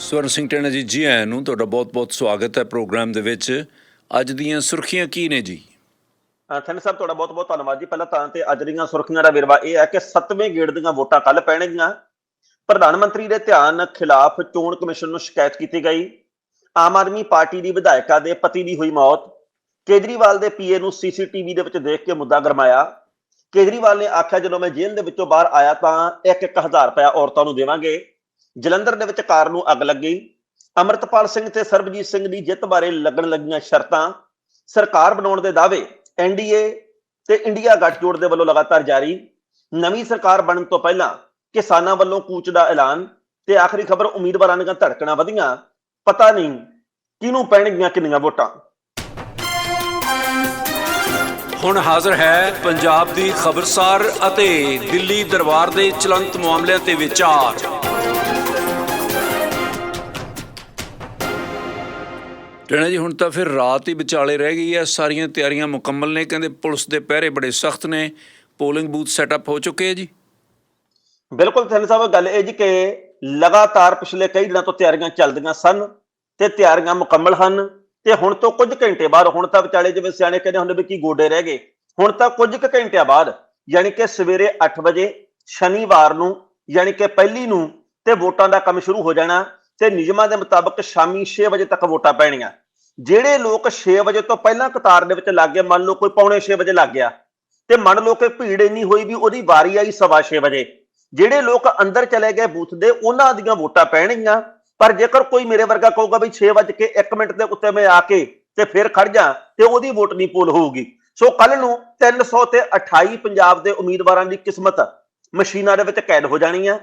ਸਵਰਨ ਸਿੰਘ ਟੈਣਾ ਜੀ ਜੀ ਆਇਆਂ ਨੂੰ ਤੁਹਾਡਾ ਬਹੁਤ-ਬਹੁਤ ਸਵਾਗਤ ਹੈ ਪ੍ਰੋਗਰਾਮ ਦੇ ਵਿੱਚ। ਅੱਜ ਦੀਆਂ ਸੁਰਖੀਆਂ ਕੀ ਨੇ ਜੀ? ਥੈਨ ਸਾਹਿਬ, ਤੁਹਾਡਾ ਬਹੁਤ ਬਹੁਤ ਧੰਨਵਾਦ ਜੀ। ਪਹਿਲਾਂ ਤਾਂ ਤੇ ਅੱਜ ਦੀਆਂ ਸੁਰਖੀਆਂ ਦਾ ਵਿਰਵਾ ਇਹ ਹੈ ਕਿ 7ਵੇਂ ਗੇੜ ਦੀਆਂ ਵੋਟਾਂ ਕੱਲ ਪੈਣਗੀਆਂ। ਪ੍ਰਧਾਨ ਮੰਤਰੀ ਦੇ ਧਿਆਨ ਖਿਲਾਫ ਚੋਣ ਕਮਿਸ਼ਨ ਨੂੰ ਸ਼ਿਕਾਇਤ ਕੀਤੀ ਗਈ। ਆਮ ਆਦਮੀ ਪਾਰਟੀ ਦੀ ਵਿਧਾਇਕਾ ਦੇ ਪਤੀ ਦੀ ਹੋਈ ਮੌਤ। ਕੇਜਰੀਵਾਲ ਦੇ ਪੀਏ ਨੂੰ ਸੀਸੀਟੀਵੀ ਦੇ ਵਿੱਚ ਦੇਖ ਕੇ ਮੁੱਦਾ ਗਰਮਾਇਆ। ਕੇਜਰੀਵਾਲ ਨੇ ਆਖਿਆ, ਜਦੋਂ ਮੈਂ ਜੇਲ੍ਹ ਦੇ ਵਿੱਚੋਂ ਬਾਹਰ ਆਇਆ ਤਾਂ 1-1000 ਰੁਪਇਆ ਔਰਤਾਂ ਨੂੰ ਦੇਵਾਂਗੇ। ਜਲੰਧਰ ਦੇ ਵਿੱਚ ਕਾਰ ਨੂੰ ਅੱਗ ਲੱਗੀ ਅਮਰਤਪਾਲ ਸਿੰਘ ਤੇ ਸਰਬਜੀਤ ਸਿੰਘ ਦੀ ਜਿੱਤ ਬਾਰੇ ਲੱਗਣ ਲੱਗੀਆਂ ਸ਼ਰਤਾਂ ਸਰਕਾਰ ਬਣਾਉਣ ਦੇ ਦਾਅਵੇ ਐਨਡੀਏ ਤੇ ਇੰਡੀਆ ਗੱਠਜੋੜ ਦੇ ਵੱਲੋਂ ਲਗਾਤਾਰ ਜਾਰੀ। ਨਵੀਂ ਸਰਕਾਰ ਬਣਨ ਤੋਂ ਪਹਿਲਾਂ ਕਿਸਾਨਾਂ ਵੱਲੋਂ ਕੂਚ ਦਾ ਐਲਾਨ ਤੇ ਆਖਰੀ ਖਬਰ, ਉਮੀਦਵਾਰਾਂ ਦੀਆਂ ਧੜਕਣਾਂ ਵਧੀਆਂ। ਪਤਾ ਨਹੀਂ ਕਿਹਨੂੰ ਪੈਣਗੀਆਂ ਕਿੰਨੀਆਂ ਵੋਟਾਂ। ਹੁਣ ਹਾਜ਼ਰ ਹੈ ਪੰਜਾਬ ਦੀ ਖਬਰਸਾਰ ਅਤੇ ਦਿੱਲੀ ਦਰਬਾਰ ਦੇ ਚਲੰਤ ਮਾਮਲਿਆਂ ਤੇ ਵਿਚਾਰ। ਟੈਣਾ ਜੀ, ਹੁਣ ਤਾਂ ਫਿਰ ਰਾਤ ਹੀ ਵਿਚਾਲੇ ਰਹਿ ਗਈ ਹੈ, ਸਾਰੀਆਂ ਤਿਆਰੀਆਂ ਮੁਕੰਮਲ ਨੇ, ਕਹਿੰਦੇ ਪੁਲਿਸ ਦੇ ਪਹਿਰੇ ਬੜੇ ਸਖਤ ਨੇ, ਪੋਲਿੰਗ ਬੂਥ ਸੈਟਅਪ ਹੋ ਚੁੱਕੇ ਹੈ ਜੀ। ਬਿਲਕੁਲ ਥੈਨ ਸਾਹਿਬ, ਗੱਲ ਇਹ ਜੀ ਕਿ ਲਗਾਤਾਰ ਪਿਛਲੇ ਕਈ ਦਿਨਾਂ ਤੋਂ ਤਿਆਰੀਆਂ ਚੱਲਦੀਆਂ ਸਨ ਤੇ ਤਿਆਰੀਆਂ ਮੁਕੰਮਲ ਹਨ ਤੇ ਹੁਣ ਤੋਂ ਕੁਝ ਘੰਟੇ ਬਾਅਦ, ਹੁਣ ਤਾਂ ਵਿਚਾਲੇ ਜਿਵੇਂ ਸਿਆਣੇ ਕਹਿੰਦੇ ਹੁੰਦੇ ਵੀ ਕੀ ਗੋਡੇ ਰਹਿ ਗਏ, ਹੁਣ ਤਾਂ ਕੁਝ ਕੁ ਘੰਟਿਆਂ ਬਾਅਦ, ਯਾਨੀ ਕਿ ਸਵੇਰੇ 8 ਵਜੇ ਸ਼ਨੀਵਾਰ ਨੂੰ, ਯਾਨੀ ਕਿ ਪਹਿਲੀ ਨੂੰ ਤੇ ਵੋਟਾਂ ਦਾ ਕੰਮ ਸ਼ੁਰੂ ਹੋ ਜਾਣਾ ਤੇ ਨਿਯਮਾਂ ਦੇ ਮੁਤਾਬਕ ਸ਼ਾਮੀ 6 ਵਜੇ ਤੱਕ ਵੋਟਾਂ ਪੈਣੀਆਂ। ਜਿਹੜੇ ਲੋਕ 6 ਵਜੇ ਤੋਂ ਪਹਿਲਾਂ ਕਤਾਰ ਦੇ ਵਿੱਚ ਲੱਗ ਗਏ, ਮੰਨ ਲਓ ਕੋਈ ਪੌਣੇ 6 ਵਜੇ ਲੱਗ ਗਿਆ, ਤੇ ਮੰਨ ਲਓ ਕਿ ਭੀੜ ਇੰਨੀ ਹੋਈ ਵੀ ਉਹਦੀ ਵਾਰੀ ਆਈ ਸਵਾ 6 ਵਜੇ, ਜਿਹੜੇ ਲੋਕ ਅੰਦਰ ਚਲੇ ਗਏ ਬੂਥ ਦੇ, ਉਹਨਾਂ ਦੀਆਂ ਵੋਟਾਂ ਪੈਣਗੀਆਂ, ਪਰ ਜੇਕਰ ਕੋਈ ਮੇਰੇ ਵਰਗਾ ਕਹੂਗਾ ਵੀ 6 ਵਜੇ ਕੇ 1 ਮਿੰਟ ਦੇ ਉੱਤੇ ਮੈਂ ਆ ਕੇ ਤੇ ਫਿਰ ਖੜ ਜਾ, ਤੇ ਉਹਦੀ ਵੋਟ ਨਹੀਂ ਪੋਲ ਹੋਊਗੀ। ਸੋ ਕੱਲ ਨੂੰ 300 ਤੇ 28 ਪੰਜਾਬ ਦੇ ਉਮੀਦਵਾਰਾਂ ਦੀ ਕਿਸਮਤ ਮਸ਼ੀਨਾਂ ਦੇ ਵਿੱਚ ਕੈਦ ਹੋ ਜਾਣੀ ਹੈ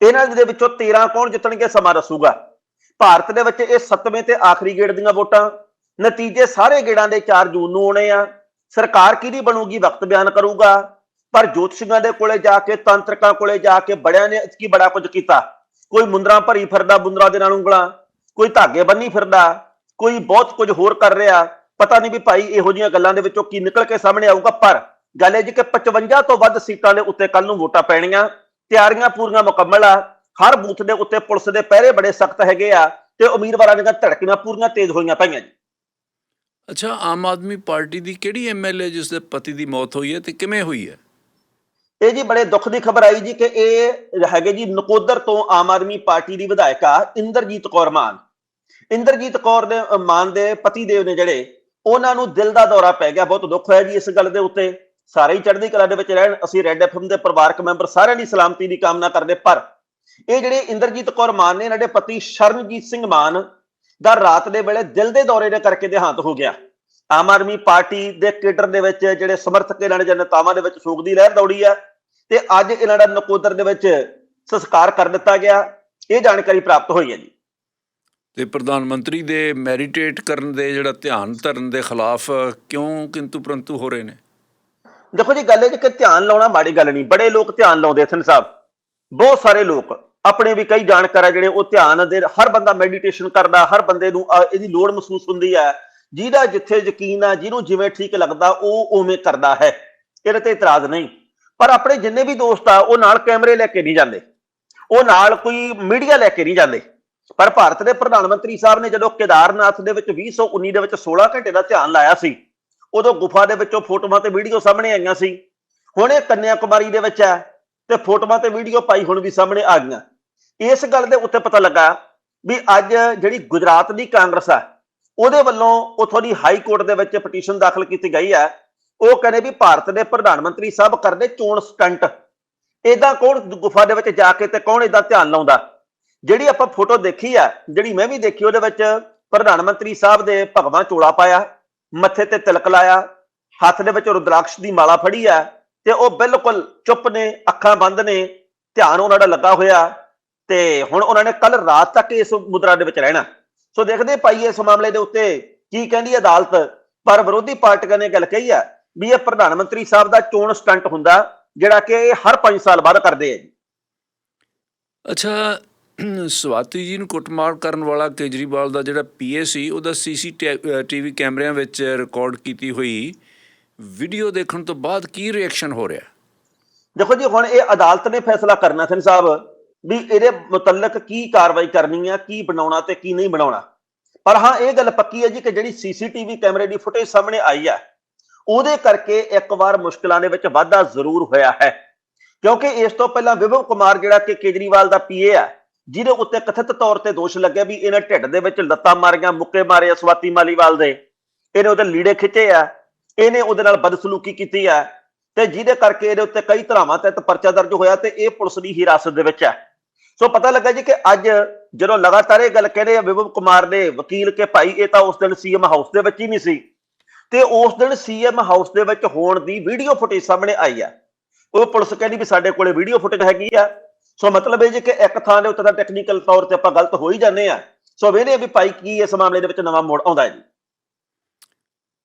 ਇਹਨਾਂ ਦੇ ਵਿੱਚੋਂ 13 ਕੌਣ ਜਿੱਤਣਗੇ ਸਮਾਂ ਦੱਸੂਗਾ। ਭਾਰਤ ਦੇ ਵਿੱਚ ਇਹ 7ਵੇਂ ਤੇ ਆਖਰੀ ਗੇੜ ਦੀਆਂ ਵੋਟਾਂ, ਨਤੀਜੇ ਸਾਰੇ ਗੇੜਾਂ ਦੇ 4 ਜੂਨ ਨੂੰ ਆਉਣੇ ਆ। ਸਰਕਾਰ ਕਿਹਦੀ ਬਣੂਗੀ ਵਕਤ ਬਿਆਨ ਕਰੂਗਾ। ਪਰ ਜੋਤਸ਼ੀਆਂ ਦੇ ਕੋਲੇ ਜਾ ਕੇ, ਤੰਤਰਕਾਂ ਕੋਲੇ ਜਾ ਕੇ ਬੜਿਆਂ ਨੇ ਕੀ ਬੜਾ ਕੁਝ ਕੀਤਾ? ਕੋਈ ਮੁੰਦਰਾ ਭਰੀ ਫਿਰਦਾ ਬੁੰਦਰਾ ਦੇ ਨਾਲ ਉਂਗਲਾਂ, ਕੋਈ ਧਾਗੇ ਬੰਨੀ ਫਿਰਦਾ, ਕੋਈ ਬਹੁਤ ਕੁਝ ਹੋਰ ਕਰ ਰਿਹਾ। ਪਤਾ ਨਹੀਂ ਵੀ ਭਾਈ ਇਹੋ ਜੀਆਂ ਗੱਲਾਂ ਦੇ ਵਿੱਚੋਂ ਕੀ ਨਿਕਲ ਕੇ ਸਾਹਮਣੇ ਆਊਗਾ, ਪਰ ਗੱਲ ਇਹ ਜੀ ਕਿ 55 ਤੋਂ ਵੱਧ ਸੀਟਾਂ ਦੇ ਉੱਤੇ ਕੱਲ ਨੂੰ ਵੋਟਾਂ ਪੈਣੀਆਂ, ਤਿਆਰੀਆਂ ਪੂਰੀਆਂ ਮੁਕੰਮਲ ਆ। ਹਰ ਬੂਥ ਦੇ ਉੱਤੇ ਪੁਲਿਸ ਦੇ ਪਹਿਰੇ ਬੜੇ ਸਖਤ ਹੈਗੇ ਆ ਤੇ ਉਮੀਦਵਾਰਾਂ ਦੀਆਂ ਧੜਕਣਾਂ ਪੂਰੀਆਂ ਤੇਜ਼ ਹੋਈਆਂ ਪਈਆਂ ਜੀ। ਅੱਛਾ ਆਮ ਆਦਮੀ ਪਾਰਟੀ ਦੀ ਕਿਹੜੀ ਐਮਐਲਏ ਜਿਸ ਦੇ ਪਤੀ ਦੀ ਮੌਤ ਹੋਈ ਹੈ ਤੇ ਕਿਵੇਂ ਹੋਈ ਹੈ? ਇਹ ਜੀ ਬੜੇ ਦੁੱਖ ਦੀ ਖਬਰ ਆਈ ਜੀ ਕਿ ਇਹ ਹੈਗੇ ਜੀ ਨਕੋਦਰ ਤੋਂ ਆਮ ਆਦਮੀ ਪਾਰਟੀ ਦੀ ਵਿਧਾਇਕਾ ਇੰਦਰਜੀਤ ਕੌਰ ਮਾਨ। ਇੰਦਰਜੀਤ ਕੌਰ ਦੇ ਮਾਨ ਦੇ ਪਤੀ ਦੇਵ ਨੇ ਜਿਹੜੇ ਉਹਨਾਂ ਨੂੰ ਦਿਲ ਦਾ ਦੌਰਾ ਪੈ ਗਿਆ ਬਹੁਤ ਦੁੱਖ ਹੋਇਆ ਜੀ ਇਸ ਗੱਲ ਦੇ ਉੱਤੇ। ਸਾਰੇ ਹੀ ਚੜ੍ਹਦੀ ਕਲਾ ਦੇ ਵਿੱਚ ਰਹਿਣ ਅਸੀਂ ਰੈੱਡ ਐਫਐਮ ਦੇ ਪਰਿਵਾਰਕ ਮੈਂਬਰ ਸਾਰਿਆਂ ਦੀ ਸਲਾਮਤੀ ਦੀ ਕਾਮਨਾ ਕਰਦੇ ਪਰ ਇਹ ਜਿਹੜੇ ਇੰਦਰਜੀਤ ਕੌਰ ਮਾਨ ਨੇ ਇਹਨਾਂ ਦੇ ਪਤੀ ਸ਼ਰਨਜੀਤ ਸਿੰਘ ਮਾਨ ਦਾ ਰਾਤ ਦੇ ਵੇਲੇ ਦਿਲ ਦੇ ਦੌਰੇ ਦੇ ਕਰਕੇ ਦੇਹਾਂਤ ਹੋ ਗਿਆ। ਆਮ ਆਦਮੀ ਪਾਰਟੀ ਦੇ ਕੇਡਰ ਦੇ ਵਿੱਚ ਜਿਹੜੇ ਸਮਰਥਕ ਇਹਨਾਂ ਨੇ ਜਨਤਾਵਾਂ ਦੇ ਵਿੱਚ ਸੋਗ ਦੀ ਲਹਿਰ ਦੌੜੀ ਆ ਤੇ ਅੱਜ ਇਹਨਾਂ ਦਾ ਨਕੋਦਰ ਦੇ ਵਿੱਚ ਸੰਸਕਾਰ ਕਰ ਦਿੱਤਾ ਗਿਆ। ਇਹ ਜਾਣਕਾਰੀ ਪ੍ਰਾਪਤ ਹੋਈ ਹੈ ਜੀ। ਤੇ ਪ੍ਰਧਾਨ ਮੰਤਰੀ ਦੇ ਮੈਡੀਟੇਟ ਕਰਨ ਦੇ ਜਿਹੜਾ ਧਿਆਨ ਧਰਨ ਦੇ ਖਿਲਾਫ ਕਿਉਂ ਕਿੰਤੂ ਪ੍ਰੰਤੂ ਹੋ ਰਹੇ ਨੇ? ਦੇਖੋ ਜੀ ਗੱਲ ਇਹ ਕਿ ਧਿਆਨ ਲਾਉਣਾ ਮਾੜੀ ਗੱਲ ਨਹੀਂ। ਬੜੇ ਲੋਕ ਧਿਆਨ ਲਾਉਂਦੇ ਸਨ ਸਾਹਿਬ। ਬਹੁਤ ਸਾਰੇ ਲੋਕ ਆਪਣੇ ਵੀ ਕਈ ਜਾਣਕਾਰ ਆ ਜਿਹੜੇ ਉਹ ਧਿਆਨ ਦੇ ਹਰ ਬੰਦਾ ਮੈਡੀਟੇਸ਼ਨ ਕਰਦਾ, ਹਰ ਬੰਦੇ ਨੂੰ ਇਹਦੀ ਲੋੜ ਮਹਿਸੂਸ ਹੁੰਦੀ ਹੈ। ਜਿਹਦਾ ਜਿੱਥੇ ਯਕੀਨ ਆ ਜਿਹਨੂੰ ਜਿਵੇਂ ਠੀਕ ਲੱਗਦਾ, ਉਹ ਉਵੇਂ ਕਰਦਾ ਹੈ। ਇਹਦੇ ਤੇ ਇਤਰਾਜ਼ ਨਹੀਂ। ਪਰ ਆਪਣੇ ਜਿੰਨੇ ਵੀ ਦੋਸਤ ਆ, ਉਹ ਨਾਲ ਕੈਮਰੇ ਲੈ ਕੇ ਨਹੀਂ ਜਾਂਦੇ। ਉਹ ਨਾਲ ਕੋਈ ਮੀਡੀਆ ਲੈ ਕੇ ਨਹੀਂ ਜਾਂਦੇ। ਪਰ ਭਾਰਤ ਦੇ ਪ੍ਰਧਾਨ ਮੰਤਰੀ ਸਾਹਿਬ ਨੇ ਜਦੋਂ ਕੇਦਾਰਨਾਥ ਦੇ ਵਿੱਚ 2019 ਦੇ ਵਿੱਚ 16 ਘੰਟੇ ਦਾ ਧਿਆਨ ਲਾਇਆ ਸੀ, ਉਦੋਂ ਗੁਫਾ ਦੇ ਵਿੱਚੋਂ ਫੋਟੋਆਂ ਤੇ ਵੀਡੀਓ ਸਾਹਮਣੇ ਆਈਆਂ ਸੀ। ਹੁਣ ਇਹ ਕੰਨਿਆ ਕੁਮਾਰੀ ਦੇ ਵਿੱਚ ਹੈ। ਤੇ ਫੋਟੋਆਂ ਤੇ ਵੀਡੀਓ ਪਾਈ ਹੁਣ ਵੀ ਸਾਹਮਣੇ ਆ ਗਈਆਂ। ਇਸ ਗੱਲ ਦੇ ਉੱਤੇ ਪਤਾ ਲੱਗਾ ਵੀ ਅੱਜ ਜਿਹੜੀ ਗੁਜਰਾਤ ਦੀ ਕਾਂਗਰਸ ਆ, ਉਹਦੇ ਵੱਲੋਂ ਉਥੋਂ ਦੀ ਹਾਈ ਕੋਰਟ ਦੇ ਵਿੱਚ ਪਟੀਸ਼ਨ ਦਾਖਲ ਕੀਤੀ ਗਈ ਹੈ ਉਹ ਕਹਿੰਦੇ ਵੀ ਭਾਰਤ ਦੇ ਪ੍ਰਧਾਨ ਮੰਤਰੀ ਸਾਹਿਬ ਕਰਦੇ ਚੋਣ ਸਟੰਟ। ਇਦਾਂ ਕੌਣ ਗੁਫਾ ਦੇ ਵਿੱਚ ਜਾ ਕੇ ਤੇ ਕੌਣ ਇਦਾਂ ਧਿਆਨ ਲਾਉਂਦਾ? ਜਿਹੜੀ ਆਪਾਂ ਫੋਟੋ ਦੇਖੀ ਆ, ਜਿਹੜੀ ਮੈਂ ਵੀ ਦੇਖੀ, ਉਹਦੇ ਵਿੱਚ ਪ੍ਰਧਾਨ ਮੰਤਰੀ ਸਾਹਿਬ ਦੇ ਭਗਵਾਂ ਚੋਲਾ ਪਾਇਆ, ਮੱਥੇ ਤੇ ਤਿਲਕ ਲਾਇਆ, ਹੱਥ ਦੇ ਵਿੱਚ ਰੁਦਰਾਕਸ਼ ਦੀ ਮਾਲਾ ਫੜੀ ਆ। ਤੇ ਉਹ ਬਿਲਕੁਲ ਚੁੱਪ ਨੇ, ਅੱਖਾਂ ਬੰਦ ਨੇ, ਧਿਆਨ ਉਹਨਾਂ ਦਾ ਲੱਗਾ ਹੋਇਆ ਤੇ ਹੁਣ ਉਹਨਾਂ ਨੇ ਕੱਲ ਰਾਤ ਤੱਕ ਇਸ ਮੁਦਰਾ ਦੇ ਵਿੱਚ ਰਹਿਣਾ। ਸੋ ਦੇਖਦੇ ਪਾਈਏ ਇਸ ਮਾਮਲੇ ਦੇ ਉੱਤੇ ਕੀ ਕਹਿੰਦੀ ਅਦਾਲਤ, ਪਰ ਵਿਰੋਧੀ ਪਾਰਟੀਆਂ ਨੇ ਗੱਲ ਕਹੀ ਆ ਵੀ ਇਹ ਪ੍ਰਧਾਨ ਮੰਤਰੀ ਸਾਹਿਬ ਦਾ ਚੋਣ ਸਟੰਟ ਹੁੰਦਾ, ਜਿਹੜਾ ਕਿ ਇਹ ਹਰ 5 ਸਾਲ ਬਾਅਦ ਕਰਦੇ ਆ ਜੀ। ਅੱਛਾ, ਸਵਾਤੀ ਜੀ ਨੂੰ ਕੁੱਟਮਾਰ ਕਰਨ ਵਾਲਾ ਕੇਜਰੀਵਾਲ ਦਾ ਜਿਹੜਾ ਪੀਏ ਸੀ, ਉਹਦਾ ਸੀਸੀਟੀਵੀ ਕੈਮਰਿਆਂ ਵਿੱਚ ਰਿਕਾਰਡ ਕੀਤੀ ਹੋਈ। ਵੀਡੀਓ ਦੇਖਣ ਤੋਂ ਬਾਅਦ ਕੀ ਰਿਐਕਸ਼ਨ ਹੋ ਰਿਹਾ? ਦੇਖੋ ਜੀ, ਹੁਣ ਇਹ ਅਦਾਲਤ ਨੇ ਫੈਸਲਾ ਕਰਨਾ ਸਿੰਘ ਸਾਹਿਬ, ਵੀ ਇਹਦੇ ਮੁਤਲਕ ਕੀ ਕਾਰਵਾਈ ਕਰਨੀ ਆ, ਕੀ ਬਣਾਉਣਾ ਤੇ ਕੀ ਨਹੀਂ ਬਣਾਉਣਾ। ਪਰ ਹਾਂ, ਇਹ ਗੱਲ ਪੱਕੀ ਹੈ ਜੀ ਕਿ ਜਿਹੜੀ ਸੀਸੀਟੀਵੀ ਕੈਮਰੇ ਦੀ ਫੁਟੇਜ ਸਾਹਮਣੇ ਆਈ ਆ, ਉਹਦੇ ਕਰਕੇ ਇੱਕ ਵਾਰ ਮੁਸ਼ਕਲਾਂ ਦੇ ਵਿੱਚ ਵਾਧਾ ਜ਼ਰੂਰ ਹੋਇਆ ਹੈ। ਕਿਉਂਕਿ ਇਸ ਤੋਂ ਪਹਿਲਾਂ ਵਿਭਵ ਕੁਮਾਰ ਜਿਹੜਾ ਕਿ ਕੇਜਰੀਵਾਲ ਦਾ ਪੀਏ ਆ, ਜਿਹਦੇ ਉੱਤੇ ਕਥਿਤ ਤੌਰ ਤੇ ਦੋਸ਼ ਲੱਗਿਆ ਵੀ ਇਹਨੇ ਢਿੱਡ ਦੇ ਵਿੱਚ ਲੱਤਾਂ ਮਾਰੀਆਂ, ਮੁੱਕੇ ਮਾਰੇ ਆ ਸਵਾਤੀ ਮਾਲੀਵਾਲ ਦੇ। ਇਹਨੇ ਉਹਦੇ ਲੀੜੇ ਖਿੱਚੇ ਆ ਇਹਨੇ ਉਹਦੇ ਨਾਲ ਬਦਸਲੂਕੀ ਕੀਤੀ ਹੈ ਤੇ ਜਿਹਦੇ ਕਰਕੇ ਇਹਦੇ ਉੱਤੇ ਕਈ ਧਰਾਵਾਂ ਤਹਿਤ ਪਰਚਾ ਦਰਜ ਹੋਇਆ ਤੇ ਇਹ ਪੁਲਿਸ ਦੀ ਹਿਰਾਸਤ ਦੇ ਵਿੱਚ ਹੈ। ਸੋ ਪਤਾ ਲੱਗਾ ਜੀ ਕਿ ਅੱਜ ਜਦੋਂ ਲਗਾਤਾਰ ਇਹ ਗੱਲ ਕਹਿੰਦੇ ਆ, ਵਿਭਵ ਕੁਮਾਰ ਨੇ ਵਕੀਲ ਕੇ ਭਾਈ, ਇਹ ਤਾਂ ਉਸ ਦਿਨ ਸੀਐਮ ਹਾਊਸ ਦੇ ਵਿੱਚ ਹੀ ਨਹੀਂ ਸੀ। ਤੇ ਉਸ ਦਿਨ ਸੀਐਮ ਹਾਊਸ ਦੇ ਵਿੱਚ ਹੋਣ ਦੀ ਵੀਡੀਓ ਫੁਟੇਜ ਸਾਹਮਣੇ ਆਈ ਆ ਉਹ ਪੁਲਿਸ ਕਹਿੰਦੀ ਵੀ ਸਾਡੇ ਕੋਲੇ ਵੀਡੀਓ ਫੁਟੇਜ ਹੈਗੀ ਆ। ਸੋ ਮਤਲਬ ਇਹ ਜੀ ਕਿ ਇੱਕ ਥਾਂ ਦੇ ਉੱਤੇ ਤਾਂ ਟੈਕਨੀਕਲ ਤੌਰ ਤੇ ਆਪਾਂ ਗਲਤ ਹੋ ਹੀ ਜਾਂਦੇ ਆ। ਸੋ ਵੇਨੇ ਵੀ ਭਾਈ ਕੀ ਇਸ ਮਾਮਲੇ ਦੇ ਵਿੱਚ ਨਵਾਂ ਮੋੜ ਆਉਂਦਾ ਹੈ ਜੀ।